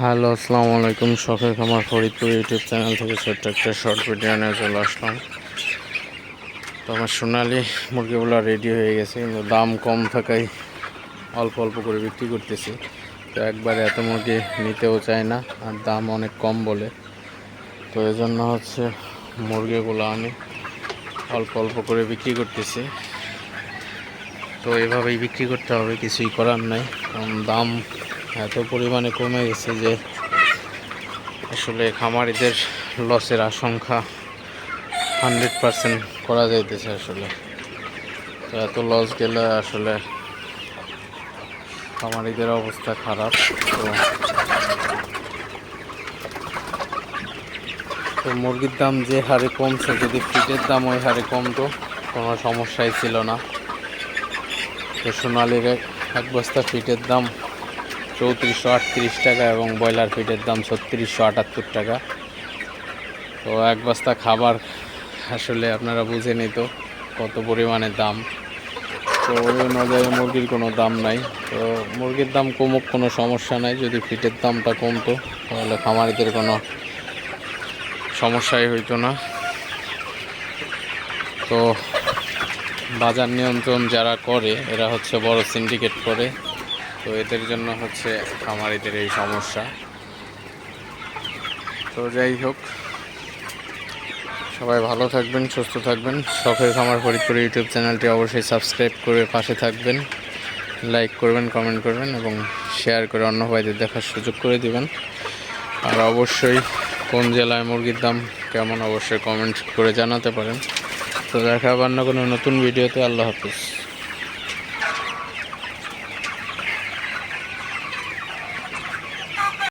Hello আসসালামু আলাইকুম শখের খামার ফরিদপুর ইউটিউব চ্যানেল থেকে ছোট্ট একটা শর্ট ভিডিও নিয়ে চলে আসলাম। তো আমার সোনালি মুরগিগুলো রেডি হয়ে গেছে, কিন্তু দাম কম থাকায় অল্প অল্প করে বিক্রি করতেছি। তো একবারে এত মুরগি নিতেও চায় না, আর দাম অনেক কম বলে। তো এই জন্য হচ্ছে মুরগিগুলো আমি অল্প অল্প করে বিক্রি করতেছি। তো এভাবেই বিক্রি করতে হবে, কিছুই করার নাই, কারণ দাম এত পরিমাণে কমে গেছে যে আসলে খামারিদের লসের আশঙ্কা হান্ড্রেড পারসেন্ট করা যাইতেছে আসলে। তো এত লস গেলে আসলে খামারিদের অবস্থা খারাপ। তো তো মুরগির দাম যে হারে কমছে, যদি ফিটের দাম ওই হারে কমতো, কোনো সমস্যাই ছিল না। তো সোনালির এক- বস্তা ফিটের দাম চৌত্রিশশো আটত্রিশ টাকা এবং ব্রয়লার ফিটের দাম ছত্রিশশো আটাত্তর টাকা। তো এক বস্তা খাবার আসলে আপনারা বুঝে নিত কত পরিমাণে দাম। তো ওই অনুযায়ী মুরগির কোনো দাম নাই। তো মুরগির দাম কমুক, কোনো সমস্যা নাই। যদি ফিটের দামটা কমতো, তাহলে খামারিদের কোনো সমস্যাই হইতো না। তো বাজার নিয়ন্ত্রণ যারা করে, এরা হচ্ছে বড় সিন্ডিকেট করে। তো এদের জন্য হচ্ছে খামারিদের এই সমস্যা। তো যাই হোক, সবাই ভালো থাকবেন, সুস্থ থাকবেন। শখের খামার ফরিদপুর ইউটিউব চ্যানেলটি অবশ্যই সাবস্ক্রাইব করে পাশে থাকবেন। লাইক করবেন, কমেন্ট করবেন এবং শেয়ার করে অন্য ভাইদের দেখার সুযোগ করে দিবেন। আর অবশ্যই কোন জেলায় মুরগির দাম কেমন অবশ্যই কমেন্ট করে জানাতে পারেন। তো দেখা আবার না কোনো নতুন ভিডিওতে। আল্লাহ হাফিজ।